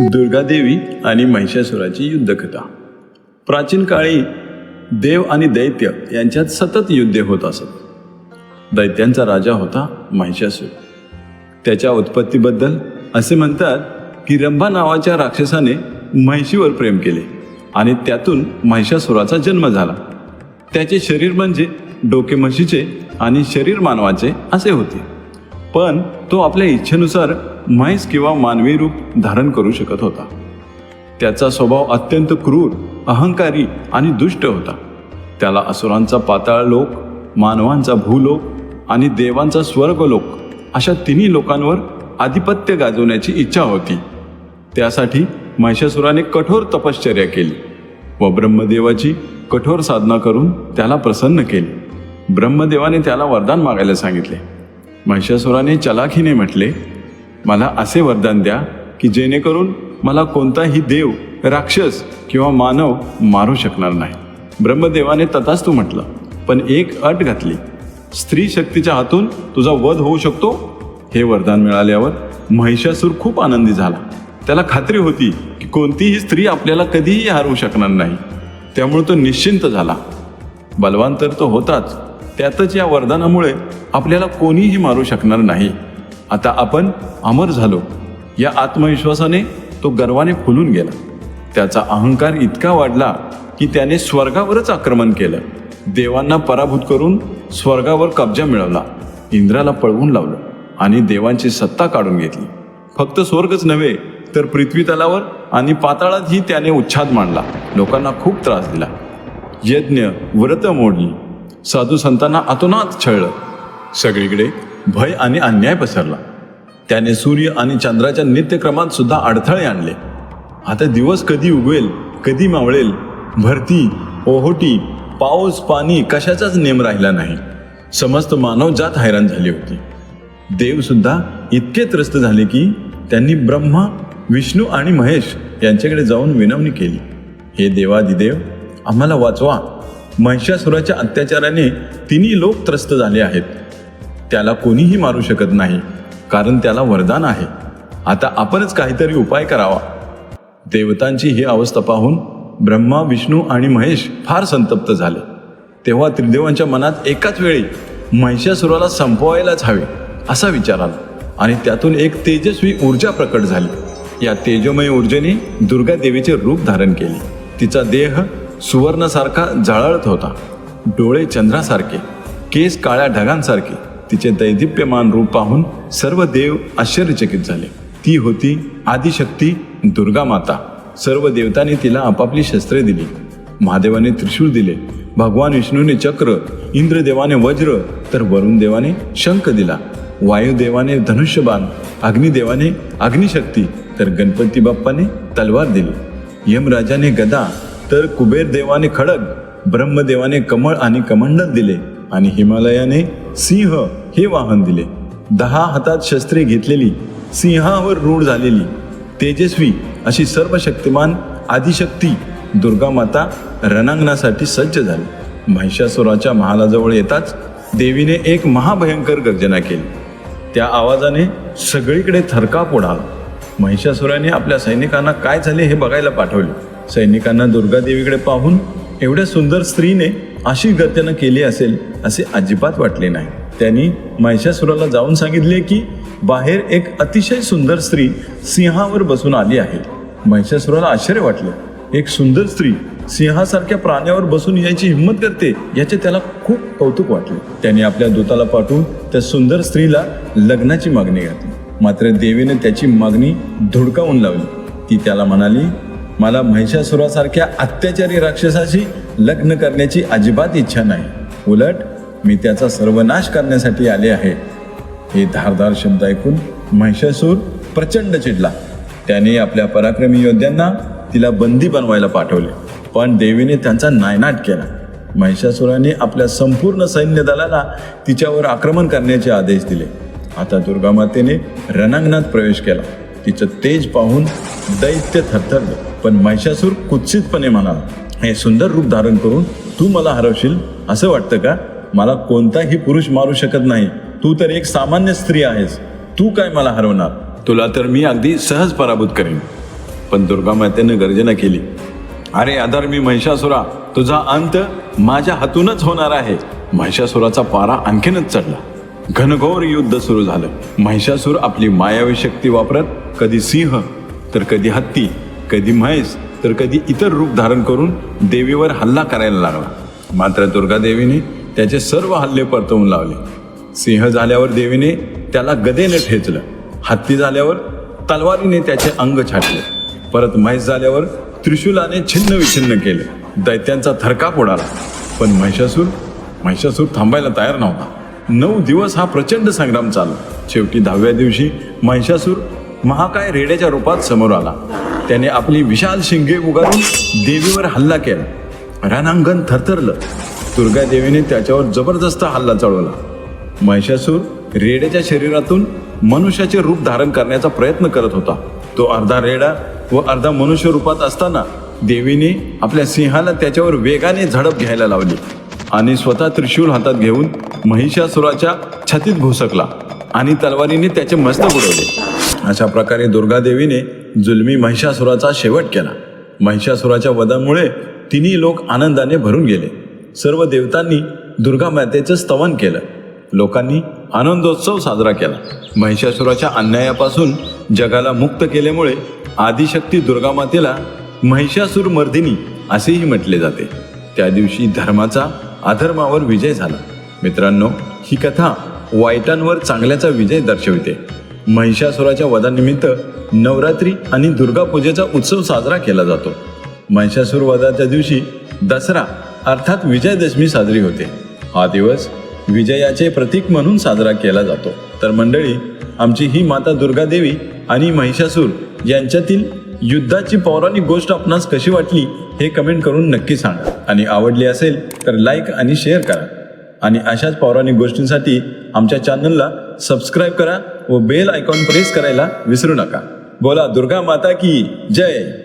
दुर्गादेवी आणि महिषासुराची युद्धकथा. प्राचीन काळी देव आणि दैत्य यांच्यात सतत युद्धे होत असत. दैत्यांचा राजा होता महिषासूर. त्याच्या उत्पत्तीबद्दल असे म्हणतात की रंभा नावाच्या राक्षसाने म्हैशीवर प्रेम केले आणि त्यातून महिषासुराचा जन्म झाला. त्याचे शरीर म्हणजे डोके म्हशीचे आणि शरीर मानवाचे असे होते. पण तो आपल्या इच्छेनुसार म्हैस किंवा मानवी रूप धारण करू शकत होता. त्याचा स्वभाव अत्यंत क्रूर अहंकारी आणि दुष्ट होता. त्याला असुरांचा पाताळ लोक मानवांचा भूलोक आणि देवांचा स्वर्गलोक अशा तिन्ही लोकांवर आधिपत्य गाजवण्याची इच्छा होती. त्यासाठी महिषासुराने कठोर तपश्चर्या केली व ब्रह्मदेवाची कठोर साधना करून त्याला प्रसन्न केली. ब्रह्मदेवाने त्याला वरदान मागायला सांगितले. महिषासुराने चलाखीने म्हटले मला असे वरदान द्या की जेणेकरून मला कोणताही देव राक्षस किंवा मानव मारू शकणार नाही. ब्रह्मदेवाने तथास्तू म्हटलं पण एक अट घातली. स्त्री शक्तीच्या हातून तुझा वध होऊ शकतो. हे वरदान मिळाल्यावर महिषासूर खूप आनंदी झाला. त्याला खात्री होती की कोणतीही स्त्री आपल्याला कधीही हरवू शकणार नाही. त्यामुळे तो निश्चिंत झाला. बलवान तर तो होताच त्यातच या वरदानामुळे आपल्याला कोणीही मारू शकणार नाही. आता आपण अमर झालो. या आत्मविश्वासाने तो गर्वाने फुलून गेला. त्याचा अहंकार इतका वाढला की त्याने स्वर्गावरच आक्रमण केलं. देवांना पराभूत करून स्वर्गावर कब्जा मिळवला. इंद्राला पळवून लावलं आणि देवांची सत्ता काढून घेतली. फक्त स्वर्गच नव्हे तर पृथ्वी तलावर आणि पाताळातही त्याने उच्छाद मांडला. लोकांना खूप त्रास दिला. यज्ञ व्रत मोडली. साधू संतांना अतोनात छळलं. सगळीकडे भय आणि अन्याय पसरला. त्याने सूर्य आणि चंद्राच्या नित्यक्रमात सुद्धा अडथळे आणले. आता दिवस कधी उगवेल कधी मावळेल? भरती ओहोटी पाऊस पाणी कशाचाच नेम राहिला नाही. समस्त मानवजात हैराण झाली होती. देव सुद्धा इतके त्रस्त झाले की त्यांनी ब्रह्मा विष्णू आणि महेश यांच्याकडे जाऊन विनवणी केली. हे देवादिदेव आम्हाला वाचवा. महिषासुराच्या अत्याचाराने तिन्ही लोक त्रस्त झाले आहेत. त्याला कोणीही मारू शकत नाही कारण त्याला वरदान आहे. आता आपणच काहीतरी उपाय करावा. देवतांची ही अवस्था पाहून ब्रह्मा विष्णू आणि महेश फार संतप्त झाले. तेव्हा त्रिदेवांच्या मनात एकाच वेळी महिषासुराला संपवायलाच हवे असा विचार आला. आणि त्यातून एक तेजस्वी ऊर्जा प्रकट झाली. या तेजोमय ऊर्जेने दुर्गा देवीचे रूप धारण केले. तिचा देह सुवर्णासारखा झळळत होता. डोळे चंद्रासारखे केस काळ्या ढगांसारखे तिचे दैदिप्यमान रूप पाहून सर्व देव आश्चर्यचकित झाले. ती होती आदिशक्ती दुर्गा माता सर्व देवतांनी तिला आपापली शस्त्रे दिली. महादेवाने त्रिशूळ दिले. भगवान विष्णूने चक्र इंद्रदेवाने वज्र तर वरुण देवाने शंख दिला. वायुदेवाने धनुष्यबाण अग्निदेवाने अग्निशक्ती तर गणपती बाप्पाने तलवार दिली. यमराजाने गदा तर कुबेर देवाने खडग ब्रह्मदेवाने कमळ आणि कमंडल दिले आणि हिमालयाने सिंह हे वाहन दिले. दहा हातात शस्त्रे घेतलेली सिंहावर रूढ झालेली तेजस्वी अशी सर्व शक्तिमान आदिशक्ती दुर्गा माता रणांगणासाठी सज्ज झाली. महिषासुराच्या महालाजवळ येताच देवीने एक महाभयंकर गर्जना केली. त्या आवाजाने सगळीकडे थरकाप उडाला महिषासुराने आपल्या सैनिकांना काय झाले हे बघायला पाठवले. सैनिकांना दुर्गादेवीकडे पाहून एवढ्या सुंदर स्त्रीने अशी गर्जना केली असेल असे अजिबात वाटले नाही. त्यांनी महिषासुराला जाऊन सांगितले की बाहेर एक अतिशय सुंदर स्त्री सिंहावर बसून आली आहे. महिषासुराला आश्चर्य वाटले. एक सुंदर स्त्री सिंहासारख्या प्राण्यावर बसून यायची हिंमत करते याचे त्याला खूप कौतुक वाटले. त्याने आपल्या दूताला पाठवून त्या सुंदर स्त्रीला लग्नाची मागणी घातली. मात्र देवीने त्याची मागणी धुडकावून लावली. ती त्याला म्हणाली मला महिषासुरासारख्या अत्याचारी राक्षसाशी लग्न करण्याची अजिबात इच्छा नाही. उलट मी त्याचा सर्वनाश करण्यासाठी आले आहे. हे धारदार शब्द ऐकून महिषासूर प्रचंड चिडला. त्याने आपल्या पराक्रमी योद्ध्यांना तिला बंदी बनवायला पाठवले पण देवीने त्यांचा नायनाट केला. महिषासुराने आपल्या संपूर्ण सैन्य दलाला तिच्यावर आक्रमण करण्याचे आदेश दिले. आता दुर्गामातेने रणांगणात प्रवेश केला. तिचं तेज पाहून दैत्य थरथरलं. पण महिषासूर कुत्सितपणे म्हणाला हे सुंदर रूप धारण करून तू मला हरवशील असं वाटतं का? मला कोणताही पुरुष मारू शकत नाही. तू तर एक सामान्य स्त्री आहेस. तू काय मला हरवणार? तुला तर मी अगदी सहज पराभूत करेन. पण दुर्गा मातेनं गर्जना केली अरे अधर्मी महिषासुरा तुझा अंत माझ्या हातूनच होणार आहे. महिषासुराचा पारा आणखीनच चढला. घनघोर युद्ध सुरू झालं. महिषासूर आपली मायावी शक्ती वापरत कधी सिंह तर कधी हत्ती कधी म्हैस तर कधी इतर रूप धारण करून देवीवर हल्ला करायला लागला. मात्र दुर्गादेवीने त्याचे सर्व हल्ले परतवून लावले. सिंह झाल्यावर देवीने त्याला गदेने ठेचलं. हत्ती झाल्यावर तलवारीने त्याचे अंग छाटले. परत म्हैस झाल्यावर त्रिशूलाने छिन्न विछिन्न केलं. दैत्यांचा थरकाप उडाला. पण महिषासूर महिषासूर थांबायला तयार नव्हता. नऊ दिवस हा प्रचंड संग्राम चालला. शेवटी दहाव्या दिवशी महिषासूर महाकाय रेड्याच्या रूपात समोर आला. त्याने आपली विशाल शिंगे उगारून देवीवर हल्ला केला. रणांगण थरथरलं. दुर्गा देवीने त्याच्यावर जबरदस्त हल्ला चढवला. महिषासूर रेड्याच्या शरीरातून मनुष्याचे रूप धारण करण्याचा प्रयत्न करत होता. तो अर्धा रेडा व अर्धा मनुष्य रूपात असताना देवीने आपल्या सिंहाला त्याच्यावर वेगाने झडप घ्यायला लावली आणि स्वतः त्रिशूल हातात घेऊन महिषासुराच्या छातीत घुसकला आणि तलवारीने त्याचे मस्तक उडवले. अशा प्रकारे दुर्गादेवीने जुलमी महिषासुराचा शेवट केला. महिषासुराच्या वधामुळे तिन्ही लोक आनंदाने भरून गेले. सर्व देवतांनी दुर्गा मातेचं स्तवन केलं. लोकांनी आनंदोत्सव साजरा केला. महिषासुराच्या अन्यायापासून जगाला मुक्त केल्यामुळे आदिशक्ती दुर्गा मातेला महिषासूर मर्दिनी असेही म्हटले जाते. त्या दिवशी धर्माचा अधर्मावर विजय झाला. मित्रांनो ही कथा वाईटांवर चांगल्याचा विजय दर्शविते. महिषासुराच्या वधानिमित्त नवरात्री आणि दुर्गापूजेचा उत्सव साजरा केला जातो. महिषासूर वधाच्या दिवशी दसरा अर्थात विजयादशमी साजरी होते. हा दिवस विजयाचे प्रतीक म्हणून साजरा केला जातो. तर मंडळी आमची ही माता दुर्गा देवी आणि महिषासूर यांच्यातील युद्धाची पौराणिक गोष्ट आपणास कशी वाटली हे कमेंट करून नक्की सांगा. आणि आवडली असेल तर लाईक आणि शेअर करा. आणि अशाच पौराणिक गोष्टींसाठी आमच्या चॅनलला सबस्क्राईब करा व बेल आयकॉन प्रेस करायला विसरू नका. बोला दुर्गा माता की जय.